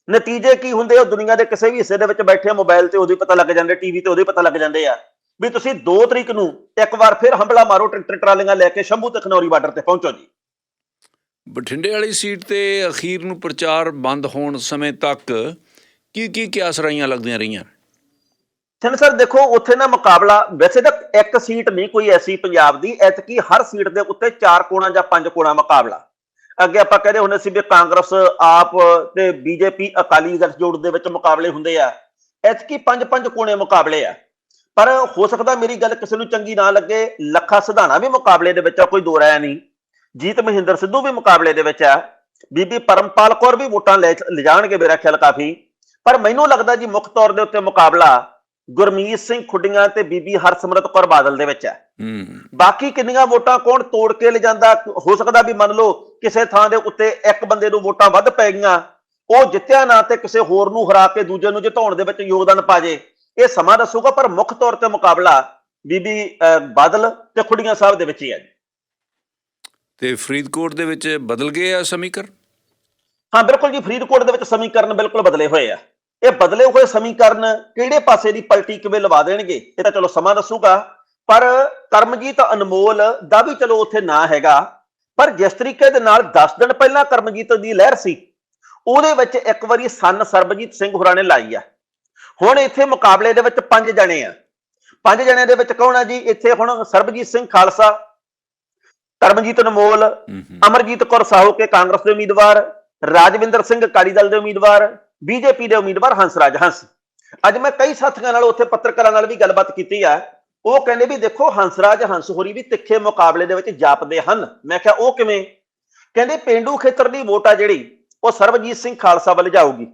ਨਤੀਜੇ ਕੀ ਹੁੰਦੇ ਆ? ਦੁਨੀਆ ਦੇ ਕਿਸੇ ਵੀ ਹਿੱਸੇ ਦੇ ਵਿੱਚ ਬੈਠੇ ਮੋਬਾਈਲ ਤੇ ਉਹਦੇ ਪਤਾ ਲੱਗ ਜਾਂਦੇ ਟੀਵੀ ਤੇ ਉਹਦੇ ਪਤਾ ਲੱਗ ਜਾਂਦੇ ਆ। ਵੀ ਤੁਸੀਂ 2 ਤਰੀਕ ਨੂੰ ਇੱਕ ਵਾਰ ਫਿਰ ਹੰਬਲਾ ਮਾਰੋ ਟਰੈਕਟਰ ਟਰਾਲੀਆਂ ਲੈ ਕੇ ਸ਼ੰਭੂ ਤੇ ਖਨੌਰੀ ਬਾਰਡਰ ਤੇ ਪਹੁੰਚੋ ਜੀ। ਬਠਿੰਡੇ ਵਾਲੀ ਸੀਟ ਤੇ ਅਖੀਰ ਨੂੰ ਪ੍ਰਚਾਰ ਬੰਦ ਹੋਣ ਸਮੇਂ ਤੱਕ ਕੀ ਕੀ ਕਿਆਸ ਰਾਈਆਂ ਲੱਗਦੀਆਂ ਰਹੀਆਂ? ਥਨ ਸਰ ਦੇਖੋ ਉੱਥੇ ਨਾ ਮੁਕਾਬਲਾ ਵੈਸੇ ਤਾਂ ਇੱਕ ਸੀਟ ਨਹੀਂ ਕੋਈ ਐਸੀ ਪੰਜਾਬ ਦੀ ਐਤਕੀ ਹਰ ਸੀਟ ਦੇ ਉੱਤੇ 4 ਕੋਣਾ ਜਾਂ 5 ਕੋਣਾ ਮੁਕਾਬਲਾ। ਅੱਗੇ ਆਪਾਂ ਕਹਿੰਦੇ ਹੁੰਦੇ ਸੀ ਵੀ ਕਾਂਗਰਸ ਆਪ ਤੇ ਬੀਜੇਪੀ ਅਕਾਲੀ ਦਲ ਜੋੜ ਦੇ ਵਿੱਚ ਮੁਕਾਬਲੇ ਹੁੰਦੇ ਆ। ਐਤਕੀ 5-5 ਕੋਣੇ ਮੁਕਾਬਲੇ ਆ। ਪਰ ਹੋ ਸਕਦਾ ਮੇਰੀ ਗੱਲ ਕਿਸੇ ਨੂੰ ਚੰਗੀ ਨਾ ਲੱਗੇ, ਲੱਖਾ ਸਿਧਾਣਾ ਵੀ ਮੁਕਾਬਲੇ ਦੇ ਵਿੱਚ ਆ, ਕੋਈ ਦੋ ਰਾਇਆ ਨਹੀਂ। ਜੀਤ ਮਹਿੰਦਰ ਸਿੱਧੂ ਵੀ ਮੁਕਾਬਲੇ ਦੇ ਵਿੱਚ ਆ। ਬੀਬੀ ਪਰਮਪਾਲ ਕੌਰ ਵੀ ਵੋਟਾਂ ਲੈ, ਲਿਜਾਣਗੇ ਮੇਰਾ ਖਿਆਲ ਕਾਫੀ। ਪਰ ਮੈਨੂੰ ਲੱਗਦਾ ਜੀ ਮੁੱਖ ਤੌਰ ਦੇ ਉੱਤੇ ਮੁਕਾਬਲਾ ਗੁਰਮੀਤ ਸਿੰਘ ਖੁੱਡੀਆਂ ਤੇ ਬੀਬੀ ਹਰਸਿਮਰਤ ਕੌਰ ਬਾਦਲ ਦੇ ਵਿੱਚ ਹੈ। ਬਾਕੀ ਕਿੰਨੀਆਂ ਵੋਟਾਂ ਕੌਣ ਤੋੜ ਕੇ ਲਿਜਾਂਦਾ? ਹੋ ਸਕਦਾ ਵੀ ਮੰਨ ਲਓ ਕਿਸੇ ਥਾਂ ਦੇ ਉੱਤੇ ਇੱਕ ਬੰਦੇ ਨੂੰ ਵੋਟਾਂ ਵੱਧ ਪੈ ਗਈਆਂ। ਉਹ ਜਿੱਤਿਆ ਨਾ ਤੇ ਕਿਸੇ ਹੋਰ ਨੂੰ ਹਰਾ ਕੇ ਦੂਜੇ ਨੂੰ ਜਿਤਾਉਣ ਦੇ ਵਿੱਚ ਯੋਗਦਾਨ ਪਾ ਜੇ ਇਹ ਸਮਾਂ ਦੱਸੂਗਾ ਪਰ ਮੁੱਖ ਤੌਰ ਤੇ ਮੁਕਾਬਲਾ ਬੀਬੀ ਬਾਦਲ ਤੇ ਖੁੱਡੀਆਂ ਸਾਹਿਬ ਦੇ ਵਿੱਚ ਹੀ ਹੈ ਤੇ ਫਰੀਦਕੋਟ ਦੇ ਵਿੱਚ ਬਦਲ ਗਏ ਆ ਸਮੀਕਰਨ? ਹਾਂ ਬਿਲਕੁਲ ਜੀ ਫਰੀਦਕੋਟ ਦੇ ਵਿੱਚ ਸਮੀਕਰਨ ਬਿਲਕੁਲ ਬਦਲੇ ਹੋਏ ਆ। ਇਹ ਬਦਲੇ ਹੋਏ ਸਮੀਕਰਨ ਕਿਹੜੇ ਪਾਸੇ ਦੀ ਪਲਟੀ ਕਿਵੇਂ ਲਵਾ ਦੇਣਗੇ? ਇਹ ਤਾਂ ਚਲੋ ਸਮਾਂ ਦੱਸੂਗਾ। ਪਰ ਕਰਮਜੀਤ ਅਨਮੋਲ ਦਾ ਵੀ ਚਲੋ ਉੱਥੇ ਨਾ ਹੈਗਾ। ਪਰ ਜਿਸ ਤਰੀਕੇ ਦੇ ਨਾਲ 10 ਦਿਨ ਪਹਿਲਾਂ ਕਰਮਜੀਤ ਦੀ ਲਹਿਰ ਸੀ ਉਹਦੇ ਵਿੱਚ ਇੱਕ ਵਾਰੀ ਸੰਨ ਸਰਬਜੀਤ ਸਿੰਘ ਹੋਰਾਂ ਨੇ ਲਾਈ ਆ। ਹੁਣ ਇੱਥੇ ਮੁਕਾਬਲੇ ਦੇ ਵਿੱਚ ਪੰਜ ਜਣੇ ਆ। ਪੰਜ ਜਣਿਆਂ ਦੇ ਵਿੱਚ ਕੌਣ ਆ ਜੀ? ਇੱਥੇ ਹੁਣ ਸਰਬਜੀਤ ਸਿੰਘ ਖਾਲਸਾ ਕਰਮਜੀਤ ਅਨਮੋਲ ਅਮਰਜੀਤ ਕੌਰ ਸਾਹੂ ਕੇ ਕਾਂਗਰਸ ਦੇ ਉਮੀਦਵਾਰ ਰਾਜਵਿੰਦਰ ਸਿੰਘ ਅਕਾਲੀ ਦਲ ਦੇ ਉਮੀਦਵਾਰ ਬੀਜੇਪੀ ਦੇ ਉਮੀਦਵਾਰ ਹੰਸਰਾਜ ਹੰਸ। ਅੱਜ ਮੈਂ ਕਈ ਸਾਥੀਆਂ ਨਾਲ ਉੱਥੇ ਪੱਤਰਕਾਰਾਂ ਨਾਲ ਵੀ ਗੱਲਬਾਤ ਕੀਤੀ ਆ। ਉਹ ਕਹਿੰਦੇ ਵੀ ਦੇਖੋ ਹੰਸਰਾਜ ਹੰਸ ਹੋਰੀ ਵੀ ਤਿੱਖੇ ਮੁਕਾਬਲੇ ਦੇ ਵਿੱਚ ਜਾਪਦੇ ਹਨ। ਮੈਂ ਕਿਹਾ, ਉਹ ਕਿਵੇਂ? ਕਹਿੰਦੇ ਪਿੰਡੂ ਖੇਤਰ ਦੀ ਵੋਟ ਆ ਜਿਹੜੀ, ਉਹ ਸਰਬਜੀਤ ਸਿੰਘ ਖਾਲਸਾ ਵੱਲ ਜਾਊਗੀ।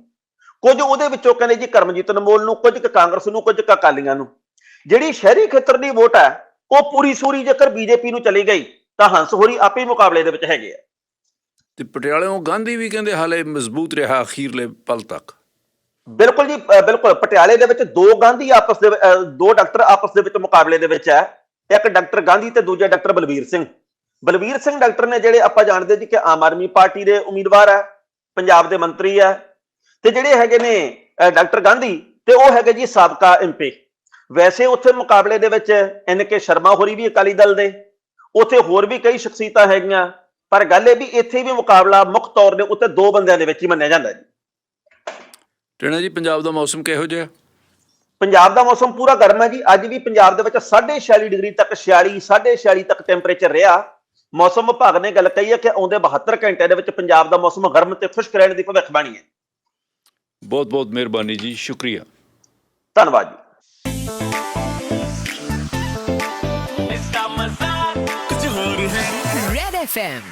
ਕੁਝ ਉਹਦੇ ਵਿੱਚੋਂ ਕਹਿੰਦੇ ਜੀ ਕਰਮਜੀਤ ਅਨਮੋਲ ਨੂੰ, ਕੁਝ ਕੁ ਕਾਂਗਰਸ ਨੂੰ, ਕੁਝ ਕੁ ਅਕਾਲੀਆਂ ਨੂੰ। ਜਿਹੜੀ ਸ਼ਹਿਰੀ ਖੇਤਰ ਦੀ ਵੋਟ ਹੈ ਉਹ ਪੂਰੀ ਸੂਰੀ ਜੇਕਰ ਬੀਜੇਪੀ ਨੂੰ ਚਲੀ ਗਈ, ਤਾਂ ਹੰਸ ਹੋਰੀ ਆਪੇ ਹੀ ਮੁਕਾਬਲੇ ਦੇ ਵਿੱਚ ਹੈਗੇ ਆ। ਤੇ ਪਟਿਆਲਿਓਂ ਗਾਂਧੀ ਵੀ ਕਹਿੰਦੇ ਹਾਲੇ ਮਜ਼ਬੂਤ ਰਿਹਾ ਅਖੀਰਲੇ ਪਲ ਤੱਕ। ਬਿਲਕੁਲ ਜੀ ਬਿਲਕੁਲ। ਪਟਿਆਲੇ ਦੇ ਵਿੱਚ ਦੋ ਗਾਂਧੀ ਆਪਸ ਦੇ ਦੋ ਡਾਕਟਰ ਆਪਸ ਦੇ ਵਿੱਚ ਮੁਕਾਬਲੇ ਦੇ ਵਿੱਚ ਹੈ। ਇੱਕ ਡਾਕਟਰ ਗਾਂਧੀ ਤੇ ਦੂਜੇ ਡਾਕਟਰ ਬਲਵੀਰ ਸਿੰਘ। ਬਲਵੀਰ ਸਿੰਘ ਡਾਕਟਰ ਨੇ ਜਿਹੜੇ ਆਪਾਂ ਜਾਣਦੇ ਜੀ ਕਿ ਆਮ ਆਦਮੀ ਪਾਰਟੀ ਦੇ ਉਮੀਦਵਾਰ ਹੈ, ਪੰਜਾਬ ਦੇ ਮੰਤਰੀ ਹੈ, ਤੇ ਜਿਹੜੇ ਹੈਗੇ ਨੇ ਡਾਕਟਰ ਗਾਂਧੀ ਤੇ ਉਹ ਹੈਗੇ ਜੀ ਸਾਬਕਾ ਐਮਪੀ ਵੈਸੇ ਉੱਥੇ ਮੁਕਾਬਲੇ ਦੇ ਵਿੱਚ ਐਨ ਕੇ ਸ਼ਰਮਾ ਹੋਰੀ ਵੀ ਅਕਾਲੀ ਦਲ ਦੇ, ਉੱਥੇ ਹੋਰ ਵੀ ਕਈ ਸ਼ਖਸੀਅਤਾਂ ਹੈਗੀਆਂ। ਪਰ ਗੱਲ ਇਹ ਵੀ ਇੱਥੇ ਵੀ ਮੁਕਾਬਲਾ ਮੁੱਖ ਤੌਰ ਦੇ ਉੱਤੇ ਦੋ ਬੰਦਿਆਂ ਦੇ ਵਿੱਚ ਹੀ ਮੰਨਿਆ ਜਾਂਦਾ ਜੀ। ਟੇਣਾ ਜੀ ਪੰਜਾਬ ਦਾ ਮੌਸਮ ਕਿਹੋ ਜਿਹਾ? ਪੰਜਾਬ ਦਾ ਮੌਸਮ ਪੂਰਾ ਗਰਮ ਹੈ ਜੀ। ਅੱਜ ਵੀ ਪੰਜਾਬ ਦੇ ਵਿੱਚ 46 ਡਿਗਰੀ ਤੱਕ 46 46 ਤੱਕ ਟੈਂਪਰੇਚਰ ਰਿਹਾ। ਮੌਸਮ ਵਿਭਾਗ ਨੇ ਗੱਲ ਕਹੀ ਹੈ ਕਿ ਆਉਂਦੇ 72 ਘੰਟਿਆਂ ਦੇ ਵਿੱਚ ਪੰਜਾਬ ਦਾ ਮੌਸਮ ਗਰਮ ਤੇ ਖੁਸ਼ਕ ਰਹਿਣ ਦੀ ਭਵਿੱਖਬਾਣੀ ਹੈ। ਬਹੁਤ ਬਹੁਤ ਮਿਹਰਬਾਨੀ ਜੀ ਸ਼ੁਕਰੀਆ। ਧੰਨਵਾਦ ਜੀ। FM.